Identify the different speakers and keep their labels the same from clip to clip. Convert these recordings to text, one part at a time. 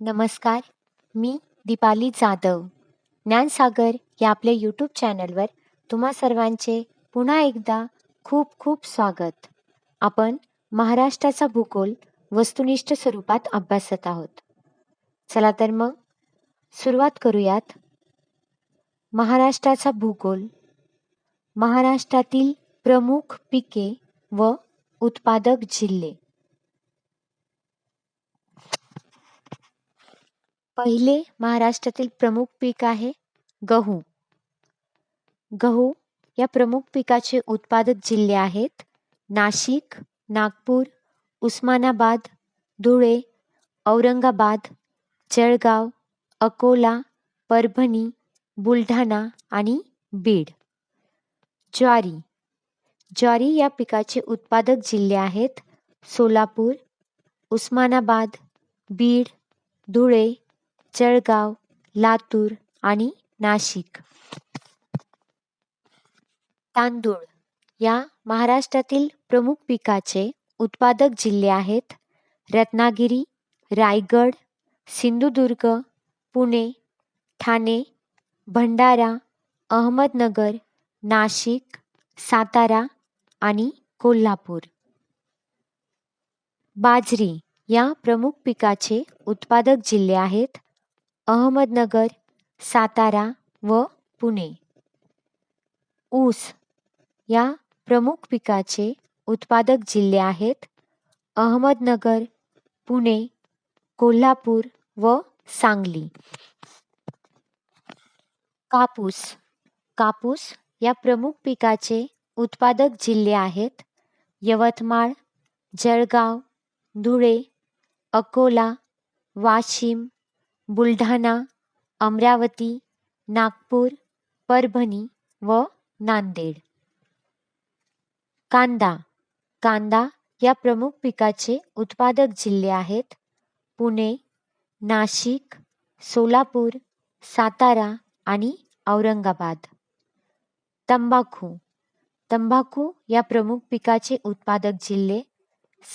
Speaker 1: नमस्कार मी दीपाली जाधव. ज्ञानसागर या आपल्या यूट्यूब चॅनलवर तुम्हा सर्वांचे पुन्हा एकदा खूप खूप स्वागत. आपण महाराष्ट्राचा भूगोल वस्तुनिष्ठ स्वरूपात अभ्यासत आहोत. चला तर मग सुरुवात करूयात. महाराष्ट्राचा भूगोल. महाराष्ट्रातील प्रमुख पिके व उत्पादक जिल्हे. पहिले महाराष्ट्रातील प्रमुख पीक आहे गहू. गहू या प्रमुख पिकाचे उत्पादक जिल्हे आहेत नाशिक नागपूर उस्मानाबाद धुळे औरंगाबाद जळगाव अकोला परभणी बुलढाणा आणि बीड. ज्वारी. ज्वारी या पिकाचे उत्पादक जिल्हे आहेत सोलापूर उस्मानाबाद बीड धुळे जळगाव लातूर आणि नाशिक. तांदूळ या महाराष्ट्रातील प्रमुख पिकाचे उत्पादक जिल्हे आहेत रत्नागिरी रायगड सिंधुदुर्ग पुणे ठाणे भंडारा अहमदनगर नाशिक सातारा आणि कोल्हापूर. बाजरी या प्रमुख पिकाचे उत्पादक जिल्हे आहेत अहमदनगर सातारा व पुणे. ऊस या प्रमुख पिकाचे उत्पादक जिल्हे आहेत अहमदनगर पुणे कोल्हापूर व सांगली. कापूस. कापूस या प्रमुख पिकाचे उत्पादक जिल्हे आहेत यवतमाळ जळगाव धुळे अकोला वाशिम बुलढाणा अमरावती नागपूर परभणी व नांदेड. कांदा. कांदा या प्रमुख पिकाचे उत्पादक जिल्हे आहेत पुणे नाशिक सोलापूर सातारा आणि औरंगाबाद. तंबाखू. तंबाखू या प्रमुख पिकाचे उत्पादक जिल्हे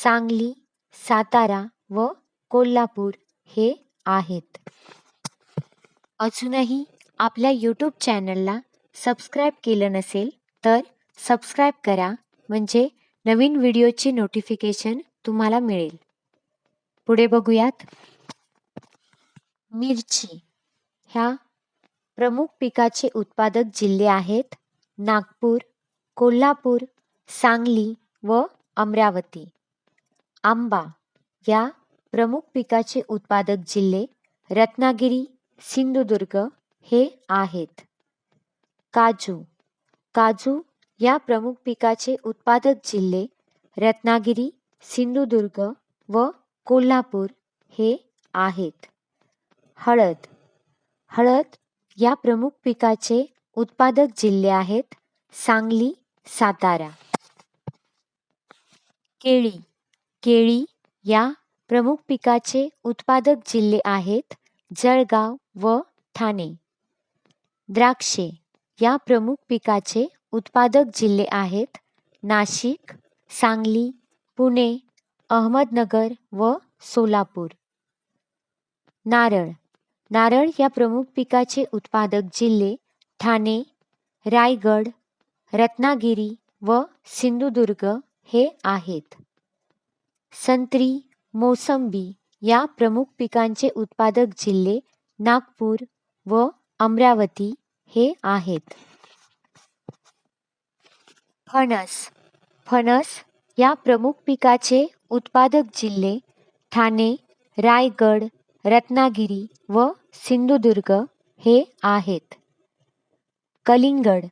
Speaker 1: सांगली सातारा व कोल्हापूर हे आहेत. अजूनही आपल्या यूट्यूब चॅनलला सबस्क्राईब केलं नसेल तर सबस्क्राईब करा. म्हणजे नवीन व्हिडिओची नोटिफिकेशन तुम्हाला मिळेल. पुढे बघूयात. मिरची ह्या प्रमुख पिकाचे उत्पादक जिल्हे आहेत नागपूर कोल्हापूर सांगली व अमरावती. आंबा या प्रमुख पिकाचे उत्पादक जिल्हे रत्नागिरी सिंधुदुर्ग हे आहेत. काजू. काजू या प्रमुख पिकाचे उत्पादक जिल्हे रत्नागिरी सिंधुदुर्ग व कोल्हापूर हे आहेत. हळद. हळद या प्रमुख पिकाचे उत्पादक जिल्हे आहेत सांगली सातारा. केळी. केळी या प्रमुख पिकाचे उत्पादक जिल्हे आहेत जळगाव व ठाणे. द्राक्षे या प्रमुख पिकाचे उत्पादक जिल्हे आहेत नाशिक सांगली पुणे अहमदनगर व सोलापूर. नारळ. नारळ या प्रमुख पिकाचे उत्पादक जिल्हे ठाणे रायगड रत्नागिरी व सिंधुदुर्ग हे आहेत. संत्री मोसंबी या प्रमुख पिकांचे उत्पादक जिल्हे नागपूर व अमरावती हे आहेत. फणस. फणस या प्रमुख पिकाचे उत्पादक जिल्हे ठाणे रायगड रत्नागिरी व सिंधुदुर्ग हे आहेत. कलिंगड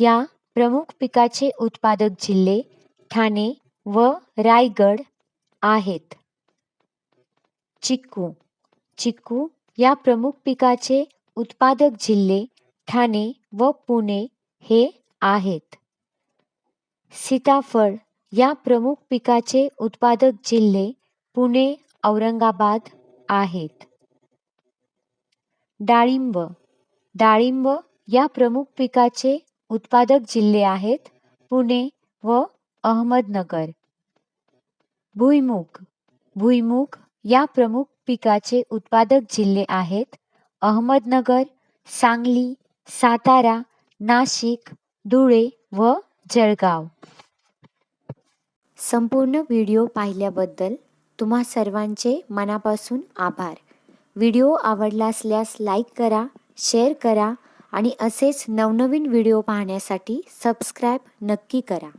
Speaker 1: या प्रमुख पिकाचे उत्पादक जिल्हे ठाणे व रायगड आहेत. चिक्कू. चिक्कू या प्रमुख पिकाचे उत्पादक जिल्हे ठाणे व पुणे हे आहेत. सीताफळ या प्रमुख पिकाचे उत्पादक जिल्हे पुणे औरंगाबाद आहेत. डाळिंब. डाळिंब या प्रमुख पिकाचे उत्पादक जिल्हे आहेत पुणे व अहमदनगर. भुईमुग. भुईमुग या प्रमुख पिकाचे उत्पादक जिल्हे आहेत अहमदनगर सांगली सातारा नाशिक धुळे व जळगाव. संपूर्ण व्हिडिओ पाहिल्याबद्दल तुम्हा सर्वांचे मनापासून आभार. व्हिडिओ आवडला असल्यास लाईक करा शेअर करा आणि असेच नवनवीन व्हिडिओ पाहण्यासाठी सबस्क्राईब नक्की करा.